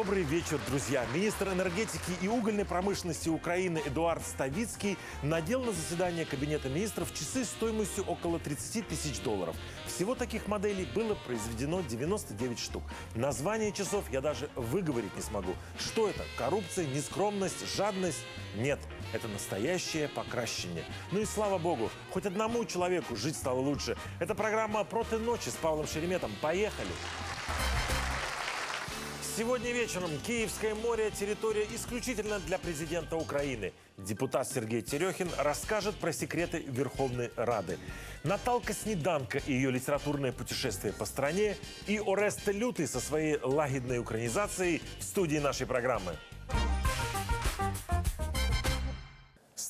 Добрый вечер, друзья. Министр энергетики и угольной промышленности Украины Эдуард Ставицкий надел на заседание Кабинета министров часы стоимостью около 30 тысяч долларов. Всего таких моделей было произведено 99 штук. Название часов я даже выговорить не смогу. Что это? Коррупция, нескромность, жадность? Нет, это настоящее покращение. Ну и слава богу, хоть одному человеку жить стало лучше. Это программа «Проты ночи» с Павлом Шереметом. Поехали! Сегодня вечером Киевское море – территория исключительно для президента Украины. Депутат Сергей Терехин расскажет про секреты Верховной Рады. Наталка Снеданка и ее литературное путешествие по стране и Оресте Лютый со своей лагидной укранизацией в студии нашей программы.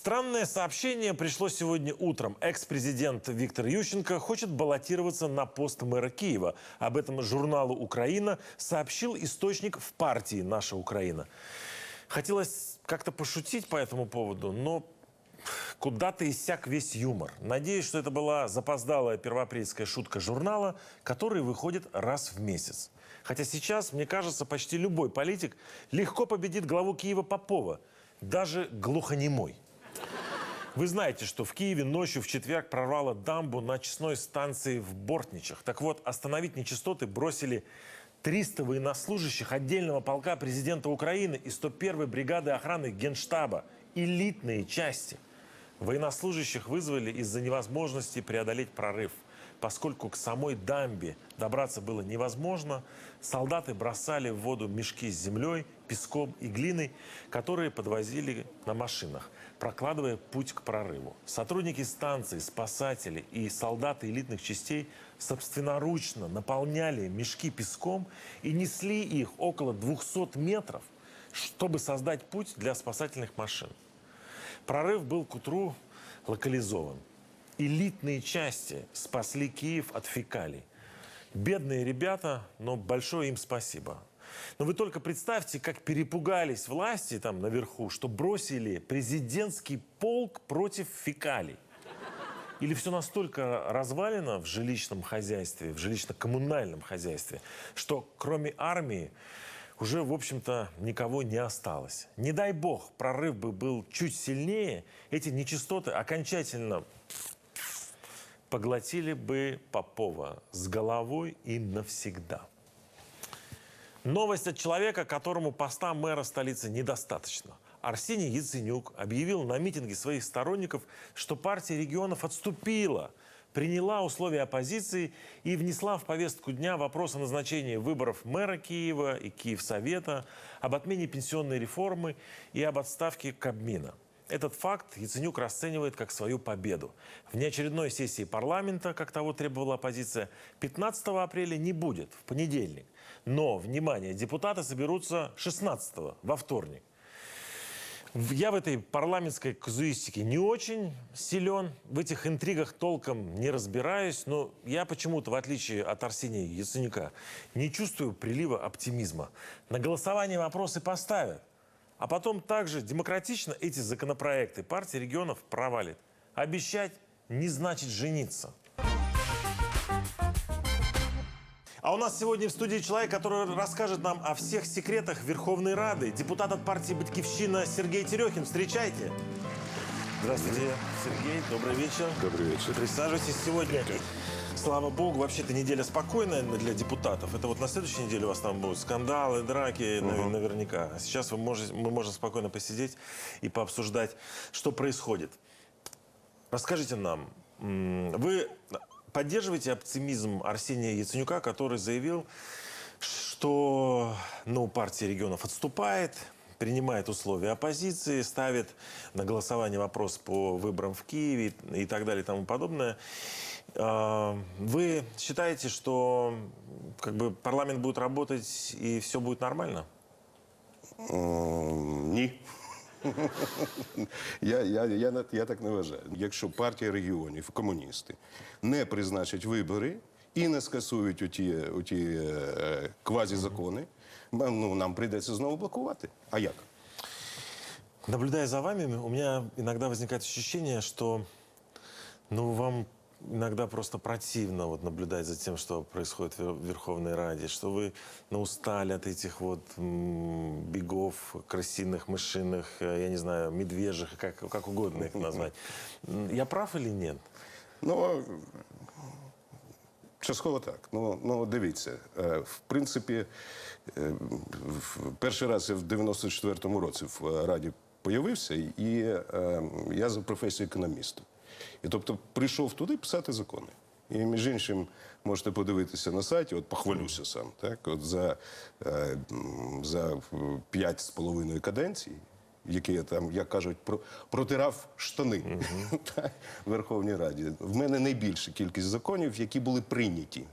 Странное сообщение пришло сегодня утром. Экс-президент Виктор Ющенко хочет баллотироваться на пост мэра Киева. Об этом журналу «Украина» сообщил источник в партии «Наша Украина». Хотелось как-то пошутить по этому поводу, но куда-то иссяк весь юмор. Надеюсь, что это была запоздалая первоапрельская шутка журнала, который выходит раз в месяц. Хотя сейчас, мне кажется, почти любой политик легко победит главу Киева Попова, даже глухонемой. Вы знаете, что в Киеве ночью в четверг прорвало дамбу на честной станции в Бортничах. Так вот, остановить нечистоты бросили 300 военнослужащих отдельного полка президента Украины и 101-й бригады охраны Генштаба. Элитные части. Военнослужащих вызвали из-за невозможности преодолеть прорыв. Поскольку к самой дамбе добраться было невозможно, солдаты бросали в воду мешки с землей, песком и глиной, которые подвозили на машинах, прокладывая путь к прорыву. Сотрудники станции, спасатели и солдаты элитных частей собственноручно наполняли мешки песком и несли их около 200 метров, чтобы создать путь для спасательных машин. Прорыв был к утру локализован. Элитные части спасли Киев от фекалий. Бедные ребята, но большое им спасибо. Но вы только представьте, как перепугались власти там наверху, что бросили президентский полк против фекалий. Или все настолько развалено в жилищном хозяйстве, в жилищно-коммунальном хозяйстве, что кроме армии уже, в общем-то, никого не осталось. Не дай бог, прорыв бы был чуть сильнее, эти нечистоты окончательно поглотили бы Попова с головой и навсегда. Новость от человека, которому поста мэра столицы недостаточно. Арсений Яценюк объявил на митинге своих сторонников, что партия регионов отступила, приняла условия оппозиции и внесла в повестку дня вопрос о назначении выборов мэра Киева и Киевсовета, об отмене пенсионной реформы и об отставке Кабмина. Этот факт Яценюк расценивает как свою победу. В неочередной сессии парламента, как того требовала оппозиция, 15 апреля не будет, в понедельник. Но, внимание, депутаты соберутся 16 во вторник. Я в этой парламентской казуистике не очень силен, в этих интригах толком не разбираюсь, но я почему-то, в отличие от Арсения Яценюка, не чувствую прилива оптимизма. На голосование вопросы поставят, а потом также демократично эти законопроекты партия регионов провалит. Обещать не значит жениться. А у нас сегодня в студии человек, который расскажет нам о всех секретах Верховной Рады. Депутат от партии «Батькивщина» Сергей Терехин. Встречайте. Здравствуйте, Сергей. Добрый вечер. Добрый вечер. Присаживайтесь сегодня. Слава богу, вообще-то неделя спокойная для депутатов. Это вот на следующей неделе у вас там будут скандалы, драки, нав- наверняка. А сейчас вы можете, мы можем спокойно посидеть и пообсуждать, что происходит. Расскажите нам, вы поддерживаете оптимизм Арсения Яценюка, который заявил, что ну, партия регионов отступает, принимает условия оппозиции, ставит на голосование вопрос по выборам в Киеве и так далее и тому подобное. Вы считаете, что как бы парламент будет работать и все будет нормально? Ні. я, я, я, не- я так не вважаю. Якщо партія регіонів, комуністи, не призначать вибори і не скасують оті, оті е, квазізакони, ну, нам прийдеться знову блокувати. А як? Наблюдая за вами, у меня иногда возникает ощущение, что ну, вам иногда просто противно вот наблюдать за тем, что происходит в Вер- Верховной Раде, что вы ну, устали от этих вот м, бегов крысиных, мышиных, э, я не знаю, медвежьих, как, как угодно их назвать. М, Я прав или нет? Ну, частково так. Ну, ну дивіться, е, в принципі, е, в- перший раз я в 94-му році в е, Раді появився, і е, я за професією економіста. І тобто прийшов туди писати закони. І між іншим можете подивитися на сайті, от похвалюся сам. Так, от за, е, за п'ять з половиною каденцій, які я там, як кажуть, про, протирав штани та в Верховній Раді. В мене найбільша кількість законів, які були прийняті,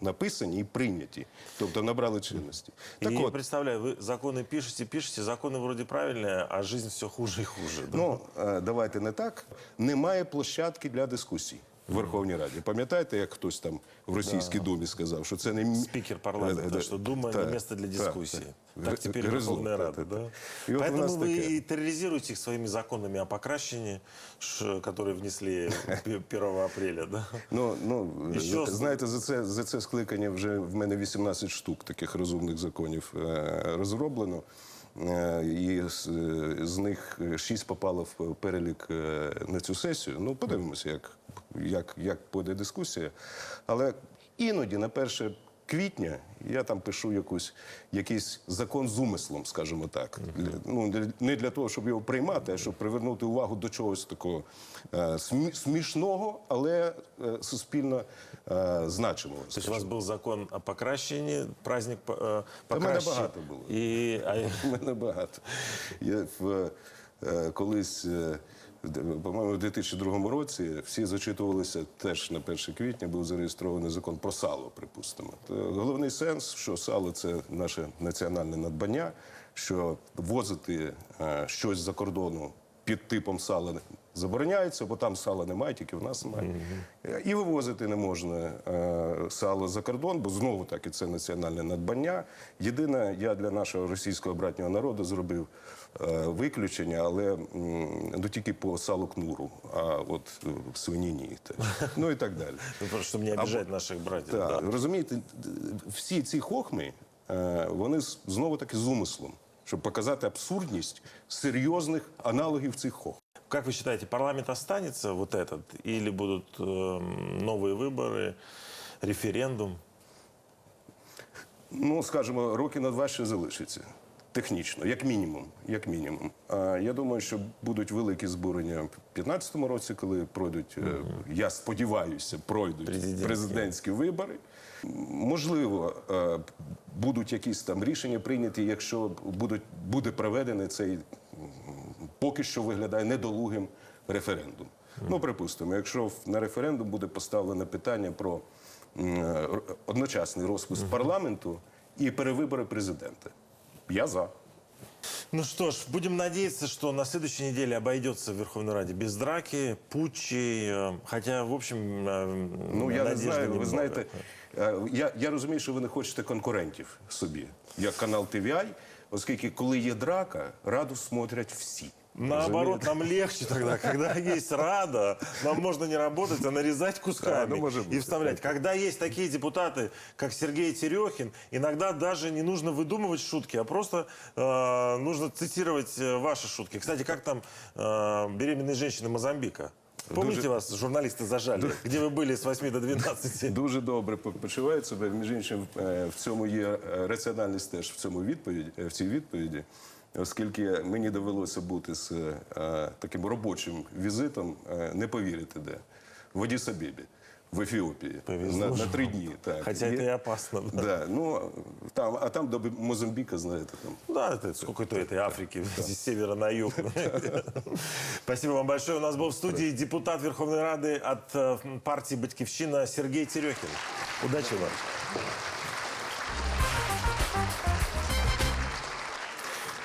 написані і прийняті, тобто набрали чинності. Так и от, представляю, вы законы пишете, пишете, законы вроде правильные, а жизнь все хуже и хуже. да? ну е, давайте не так. Немає площадки для дискусій. В Верховній Раді. Пам'ятаєте, як хтось там в Російській Думі сказав, що це не мі- Спикер парламента, Е, е, что Дума так, не место для так, дискуссии. так. Так, теперь Гризун, Верховная так, Рада, так, да? так. И вот у Поэтому нас вы такая. и терроризируете их своими законами о покращении, ш- которые внесли пе- 1 апреля, да? Ну, ну І що з- знаєте, за це, за це скликання вже в мене 18 штук таких розумних законів е, розроблено. Е, І з, е, з них шість попало в перелік е, на цю сесію. Ну, подивимося, як, як, як буде дискусія. Але іноді на 1 квітня я там пишу якусь, якийсь закон з умислом, скажімо так. Ну, не для того, щоб його приймати, а щоб привернути увагу до чогось такого е, смішного, але е, суспільно е, значимого. То есть у вас был закон о покращении, праздник по- э, мене багато було. У мене багато. Я в, е, колись, е, по-моєму, у 2002 році всі зачитувалися теж на 1 квітня був зареєстрований закон про сало, припустимо. То головний сенс, що сало це наше національне надбання, що возити е, щось за кордону під типом сала забороняється, бо там сала немає, тільки в нас немає. Е, І вивозити не можна е, сало за кордон, бо знову таки це національне надбання. Єдине, я для нашого російського братнього народу зробив е, виключення, але м, ну, тільки по салу кнуру, а от е, свиніні теж. Ну і так далі. ну, просто, чтобы не обижать наших братьев. Так, да. розумієте, д- всі ці хохми, е, вони з- знову таки з умислом, щоб показати абсурдність серйозних аналогів цих хохм. Как вы считаете, парламент останется вот этот, или будут эм, новые выборы, референдум? Ну, скажімо, роки на два ще залишиться. Технічно, як мінімум. Як мінімум. А я думаю, що будуть великі збурення в 2015 році, коли пройдуть, е, я сподіваюся, пройдуть Президентські. президентські вибори. Можливо, е, будуть якісь там рішення прийняті, якщо будуть, буде проведений цей поки що виглядає недолугим референдум. Ну, припустимо, якщо на референдум буде поставлено питання про р- одночасний розпуск парламенту і перевибори президента. Я за. Ну что ж, будем надеяться, что на следующей неделе обойдется в Верховной Раде без драки, путчей, э, хотя, в общем, э, Ну я не надежды знаю. Ви немного. знаєте, е, я, я розумію, що ви не хочете конкурентів собі, як канал TVI, оскільки коли є драка, раду смотрять всі. Наоборот, нам легче тогда, когда есть рада, нам можно не работать, а нарезать кусками Да, ну, может быть. и вставлять. Когда есть такие депутаты, как Сергей Терехин, иногда даже не нужно выдумывать шутки, а просто э, нужно цитировать э, ваши шутки. Кстати, как там э, беременные женщины Мозамбика? Помните Дуже- вас журналисты зажали, где вы были с 8 до 12? Дуже добре по- почувають себе. Між іншим, е, в цьому є е, раціональність теж в цьому відповіді, е, в цій відповіді, оскільки мені довелося бути з е, таким робочим візитом, е, не повірите де, в Адіс-Абебі, в Ефіопії. Повезло На, ж на три дні. Так. Хотя Є- это и опасно. Да, Да, ну, там, а там до Мозамбіка, знаєте, там. да это сколько-то этой Африки, с севера на юг. Спасибо вам большое. У нас был в студии депутат Верховной Рады от э, партии «Батькивщина» Сергей Терехин. Удачи вам.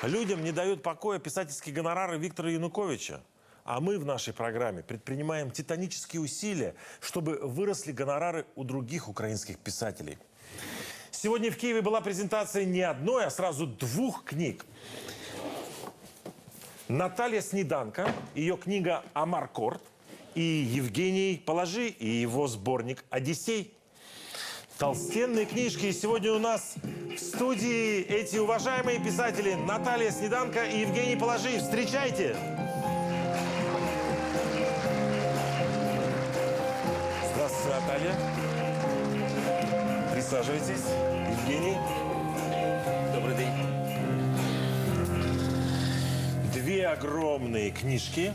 Людям не дают покоя писательские гонорары Виктора Януковича. А мы в нашей программе предпринимаем титанические усилия, чтобы выросли гонорары у других украинских писателей. Сегодня в Киеве была презентация не одной, а сразу двух книг. Наталья Снеданко, ее книга «Амаркорд» и Евгений Положи и его сборник «Одиссей». Толстенные книжки. И сегодня у нас в студии эти уважаемые писатели Наталья Снеданко и Евгений Положи. Встречайте! Здравствуйте, Наталья. Присаживайтесь. Евгений. Добрий день. Две огромные книжки.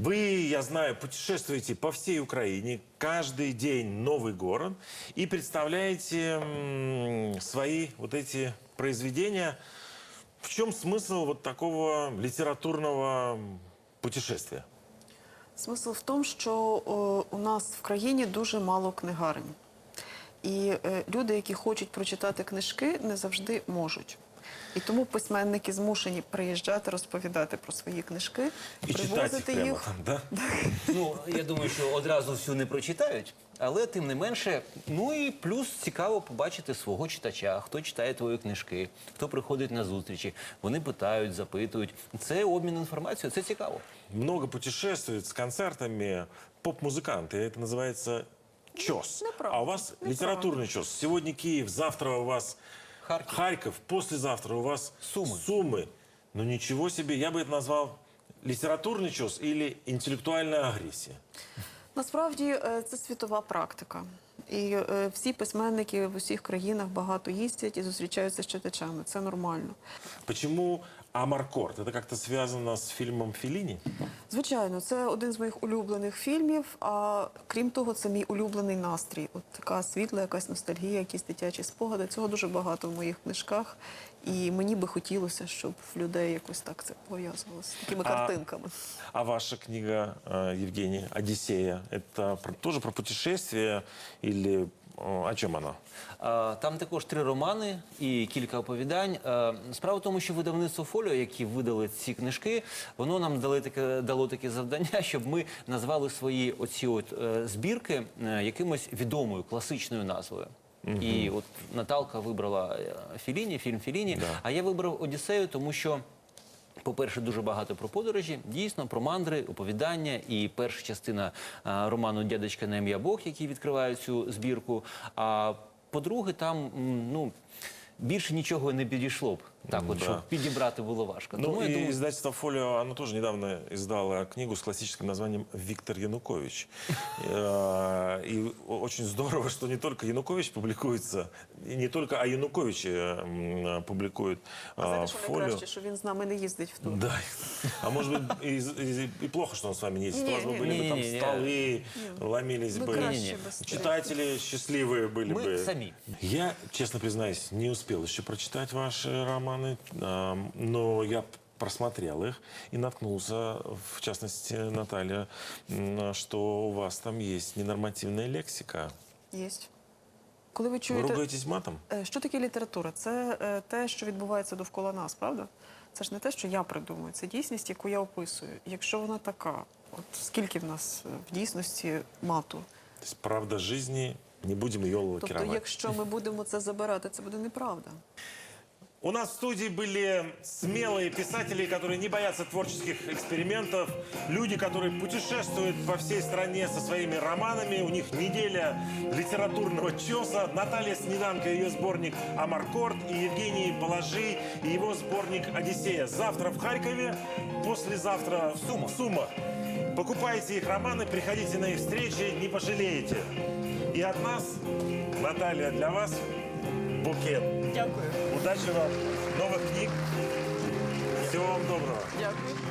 Вы, я знаю, путешествуете по всей Украине, каждый день новый город и представляете м, свои вот эти произведения. В чем смысл вот такого литературного путешествия? Смисл в тому, що о, у нас в країні дуже мало книгарень. І е, люди, які хочуть прочитати книжки, не завжди можуть. І тому письменники змушені приїжджати, розповідати про свої книжки, И читать их привозити прямо їх. там, да? Ну, я думаю, що одразу всю не прочитають, але тим не менше, ну і плюс цікаво побачити свого читача, хто читає твої книжки, хто приходить на зустрічі. Вони питають, запитують. Це обмін інформацією, це цікаво. Много путешествует с концертами поп-музыканты. Это называется ЧОС. Неправда. А у вас Неправда. литературный ЧОС. Сегодня Киев, завтра у вас Харків. Харьков, послезавтра у вас Сумы. Сумы. Ну ничего себе, я бы это назвал литературный ЧОС или интеллектуальная агрессия. Насправді е, це світова практика. І е, всі письменники в усіх країнах багато їздять і зустрічаються з читачами. Це нормально. Почему Амаркорд? Это как-то связано с фильмом Феллини? Звичайно, це один з моїх улюблених фільмів. А крім того, це мій улюблений настрій. От така світла, якась ностальгія, якісь дитячі спогади. Цього дуже багато в моїх книжках. І мені би хотілося, щоб в людей якось так це пов'язувалося такими А- картинками. А ваша книга, э, Евгений, «Одиссея», это про- тоже про путешествие или э, о чем она? Там також три романи і кілька оповідань. Справа в тому, що видавництво Фоліо, які видали ці книжки, воно нам дали таке дало таке завдання, щоб ми назвали свої оці от е, збірки е, якимось відомою класичною назвою. І от Наталка вибрала е, Філіні, фільм Філіні, а я вибрав Одіссею, тому що. По-перше, дуже багато про подорожі, дійсно, про мандри, оповідання. І перша частина а, роману Дядечка на ім'я Бог, який відкриває цю збірку. А по-друге, там ну, більше нічого не підійшло б. Так, от, Да. щоб підібрати було важко. Ну, Тому я и думаю, издательство «Фолио», оно тоже недавно издало книгу с классическим названием «Виктор Янукович». Э, И очень здорово, что не только Янукович публикуется, и не только о Януковиче м, публикует А а, знаєте, що «Фолио». найкраще, що він з нами не їздить в тур. Да. А может быть, и, и- и плохо, что он с вами не ездит. У вас бы Не, были бы там не, не, не. столы, ломились Мы бы. краще бы стали. Читатели счастливые были Мы бы. сами. Я, честно признаюсь, не успел еще прочитать ваши Романы, но я просмотрел их и наткнулся, в частности, Наталья, что у вас там есть ненормативная лексика. Єсть. Коли ви Вы чуєте, ругаетесь матом? Е, що таке література? Це е, те, що відбувається довкола нас, правда? Це ж не те, що я придумую, це дійсність, яку я описую. Якщо вона така, от скільки в нас е, в дійсності мату? То есть правда жизни, не будем ее Тобто, лакировать. якщо ми будемо це забирати, це буде неправда. У нас в студии были смелые писатели, которые не боятся творческих экспериментов, люди, которые путешествуют по всей стране со своими романами. У них неделя литературного чеса. Наталья Снеданко и ее сборник «Амаркорд» и Евгений Положи и его сборник «Одиссея». Завтра в Харькове, послезавтра в Сумах. Сума. Покупайте их романы, приходите на их встречи, не пожалеете. И от нас, Наталья, для вас букет. Дякую. Удачи вам, нових книг. Всего вам доброго. Дякую.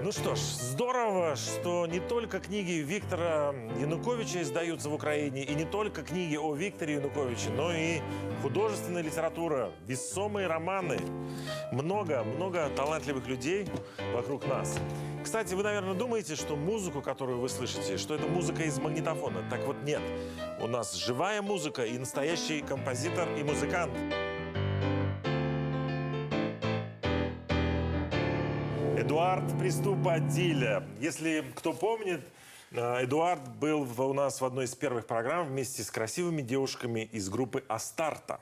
Ну что ж, здорово, что не только книги Виктора Януковича издаются в Украине, и не только книги о Викторе Януковиче, но и художественная литература, весомые романы. Много, много талантливых людей вокруг нас. Кстати, вы, наверное, думаете, что музыку, которую вы слышите, что это музыка из магнитофона. Так вот нет. У нас живая музыка и настоящий композитор и музыкант. Эдуард Приступа Диля. Если кто помнит, Э, Эдуард был у нас в одной из первых программ вместе с красивыми девушками из группы «Астарта».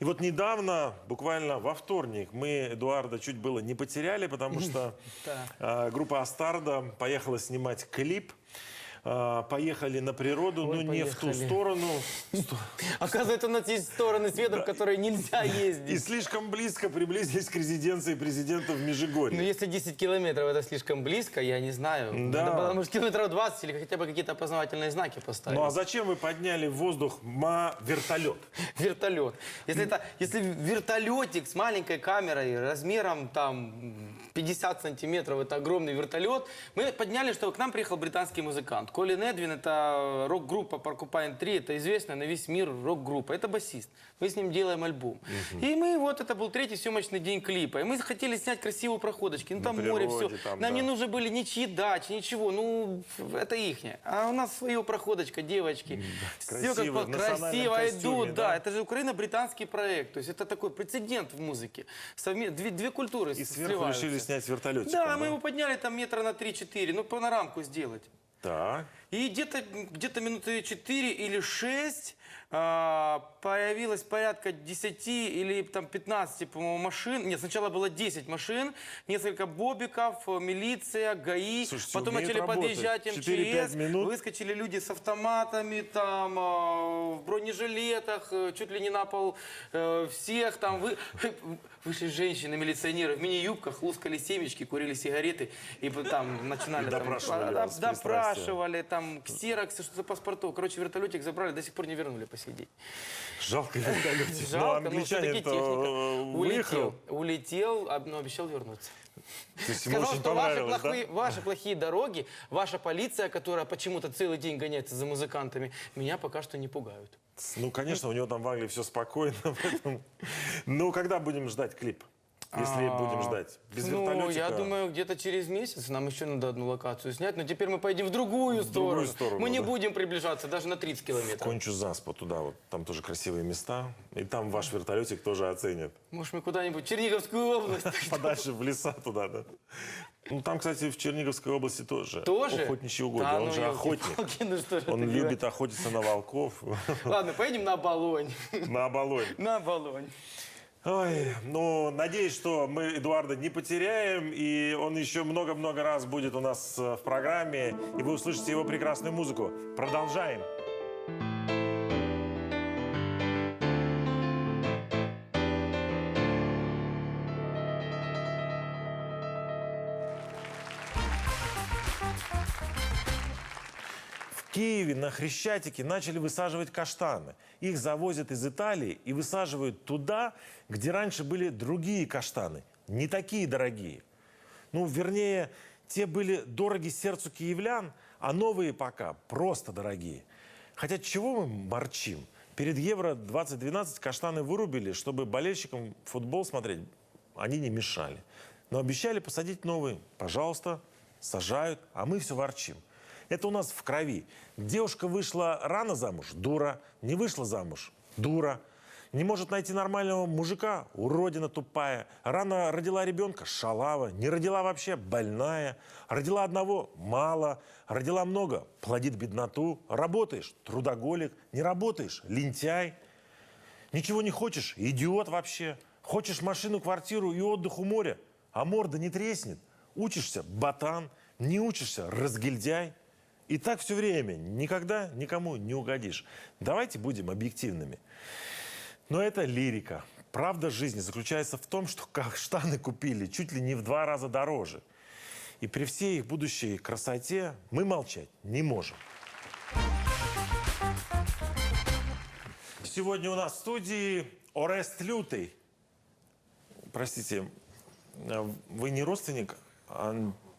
И вот недавно, буквально во вторник, мы Эдуарда чуть было не потеряли, потому что э, группа «Астарда» поехала снимать клип. Э, Поехали на природу, но не в ту сторону. Оказывается, у нас есть стороны света, в которые нельзя И ездить. слишком близко приблизились к резиденции президента в Ну, Межигорье. если 10 километров это слишком близко, я не знаю. Да. Надо было, может, километров 20 или хотя бы какие-то опознавательные знаки поставить. Ну а зачем вы подняли в воздух ма вертолет? Вертолет. Если это, если вертолетик с маленькой камерой размером там 50 сантиметров, это огромный вертолет, мы подняли, что к нам приехал британский музыкант. Колин Эдвин, это рок-группа Porcupine 3, это известная на весь мир рок-группа, это басист. Мы с ним делаем альбом. И мы, вот это был третий съемочный день клипа, и мы хотели снять красивую проходочки, ну там море, все. там, Нам не да. нужны были ничьи дачи, ничего, ну это ихнее. А у нас свое проходочка, девочки. Все Красиво, как в национальном красиво костюме, идут, да? да. Это же украино-британский проект. То есть это такой прецедент в музыке. Совме- Две, две культуры И сверху сливаются. решили снять вертолетик. Да, мы его подняли там метра на 3-4, ну панорамку сделать. Так. И где-то где минуты 4 или 6 а, появилось порядка 10 или там 15, по-моему, машин. Нет, сначала было 10 машин, несколько бобиков, милиция, ГАИ. Слушайте, Потом начали работать. подъезжать 4-5 МЧС. минут. Выскочили люди с автоматами, там, а, в бронежилетах, э, чуть ли не на пол э, всех. Там вы, вышли женщины, милиционеры в мини-юбках, лускали семечки, курили сигареты и там начинали И там, допрашивали а, пристрастием. допрашивали, там, ксероксы, что-то паспортов. Короче, вертолетик забрали, до сих пор не вернули по сей день. Жалко вертолетик. Но Жалко, но англичанин все-таки то техника. Улетел, улетел, а, но обещал вернуться. То есть Сказал, что ваши понравилось, да? плохие, ваши плохие дороги, ваша полиция, которая почему-то целый день гоняется за музыкантами, меня пока что не пугают. Ну, конечно, у него там в Англии все спокойно. поэтому- Ну, когда будем ждать клип? Если будем ждать. Без ну, вертолетика. я думаю, где-то через месяц нам еще надо одну локацию снять, но теперь мы поедем в другую, другую сторону. сторону, Мы не да. будем приближаться даже на 30 километров. Кончу заспу туда, вот там тоже красивые места. И там ваш вертолетик тоже оценят. Может, мы куда-нибудь в Черниговскую область? Подальше в леса туда, да. Ну, там, кстати, в Черниговской области тоже. Тоже? Охотничьи угодья. Да Он ну, же охотник. ну что Он любит охотиться на волков. Ладно, поедем на Оболонь. на оболонь. На Оболонь. Ой, ну, надеюсь, что мы Эдуарда не потеряем, и он еще много-много раз будет у нас э, в программе, и вы услышите его прекрасную музыку. Продолжаем. Киеве на Хрещатике начали высаживать каштаны. Их завозят из Италии и высаживают туда, где раньше были другие каштаны, не такие дорогие. Ну, вернее, те были дороги сердцу киевлян, а новые пока просто дорогие. Хотя чего мы морчим? Перед Евро-2012 каштаны вырубили, чтобы болельщикам футбол смотреть они не мешали. Но обещали посадить новые. Пожалуйста, сажают, а мы все ворчим. Это у нас в крови. Девушка вышла рано замуж – дура. Не вышла замуж – дура. Не может найти нормального мужика – уродина тупая. Рано родила ребенка – шалава. Не родила вообще – больная. Родила одного – мало. Родила много – плодит бедноту. Работаешь – трудоголик. Не работаешь – лентяй. Ничего не хочешь – идиот вообще. Хочешь машину, квартиру и отдых у моря, а морда не треснет. Учишься – ботан. Не учишься – разгильдяй. И так все время. Никогда никому не угодишь. Давайте будем объективными. Но это лирика. Правда жизни заключается в том, что каштаны купили чуть ли не в два раза дороже. И при всей их будущей красоте мы молчать не можем. Сегодня у нас в студии Орест Лютый. Простите, а вы не родственник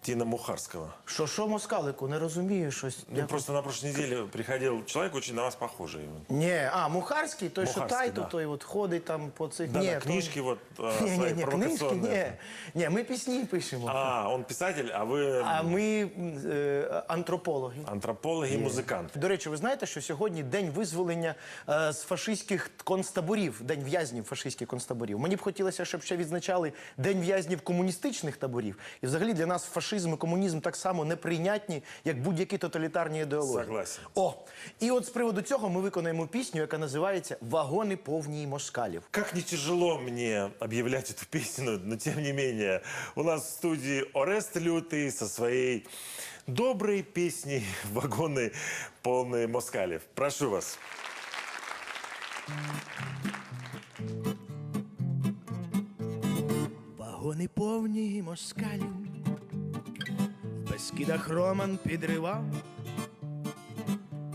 Антина Мухарского? Що, що москалику, не розумію щось. Ну, просто на прошлой неделе приходил человек очень на вас похожий. Ні, а, Мухарський, той, що Мухарський, тайту, да. той от ходить там по цих... Да, ні, да, то- книжки вот э, Ні, ні, свои ні, книжки, провокационные. ні. Ні, ми пісні пишемо. А, он писатель, а вы А ми м, е, антропологи. антрополог и музыкант. До речі, ви знаєте, що сьогодні день визволення е, з фашистських концтаборів, день в'язнів фашистських концтаборів. Мені б хотілося, щоб ще відзначали день в'язнів комуністичних таборів. І взагалі для нас фашизм фашизм і комунізм так само неприйнятні, як будь-які тоталітарні ідеології. Согласен. О, і от з приводу цього ми виконаємо пісню, яка називається Вагони повні москалів. Как не тяжело мне объявлять эту песню, но тем не менее, у нас в студии Орест Лютый со своей доброй песней «Вагоны полные москалев». Прошу вас. Вагони повні москалів, в безкидах Роман підривав,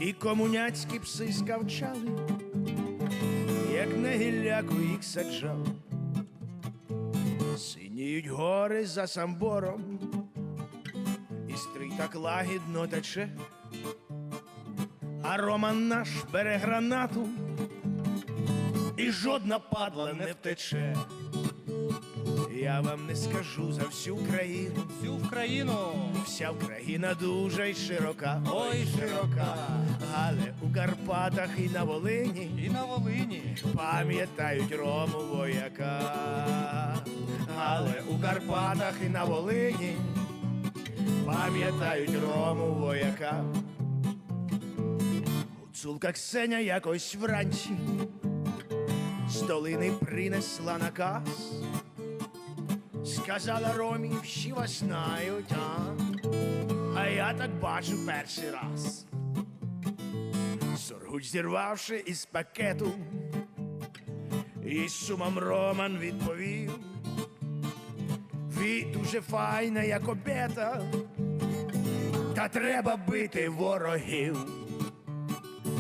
і комуняцькі пси скавчали, як на гілляку їх саджав. Синіють гори за самбором, і стрий так лагідно тече, а Роман наш бере гранату, і жодна падла не втече. Я вам не скажу за всю країну, Всю в країну. вся Україна дуже й широка, Ой, широка. але у Карпатах і на Волині І на Волині. пам'ятають Рому вояка, але у Карпатах і на Волині пам'ятають Рому вояка. Гуцулка Ксеня якось вранці з долини принесла наказ. Сказала Ромі, всі вас знають, а? а я так бачу перший раз. Соргуч зірвавши із пакету, і сумом Роман відповів. Ви дуже файна, як обета, та треба бити ворогів.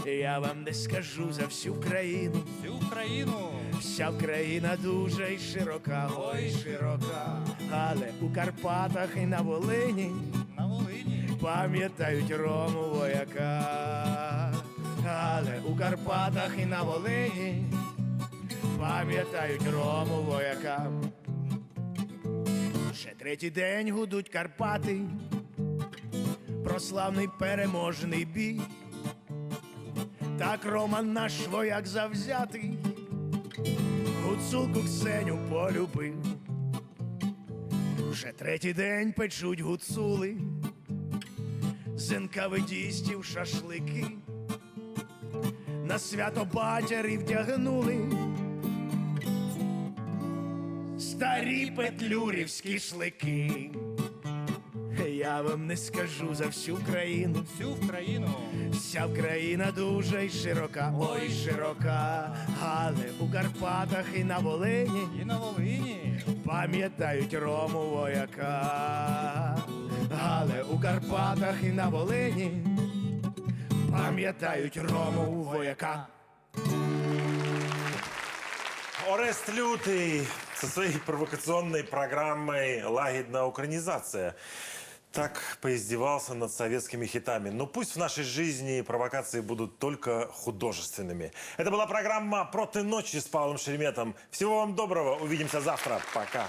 Я вам не скажу за всю країну, Всю країну. Вся країна дуже й широка, ой широка, але у Карпатах і на Волині На Волині. пам'ятають Рому вояка, але у Карпатах і на Волині пам'ятають Рому вояка. Ще третій день гудуть Карпати, про славний переможний бій. Так Роман наш вояк завзятий, гуцулку Ксеню полюбив. Вже третій день печуть гуцули, з видістів шашлики, на свято батярі вдягнули старі петлюрівські шлики. Я вам не скажу за всю країну, Всю в країну. Вся країна дуже й широка, ой широка, але у Карпатах і на Волині І на Волині. пам'ятають Рому вояка, але у Карпатах і на Волині пам'ятають Рому вояка. Орест Лютый со своей провокационной программой «Лагідна украинизация». Так поиздевался над советскими хитами. Но пусть в нашей жизни провокации будут только художественными. Это была программа «Проти ночи» с Павлом Шереметом. Всего вам доброго. Увидимся завтра. Пока.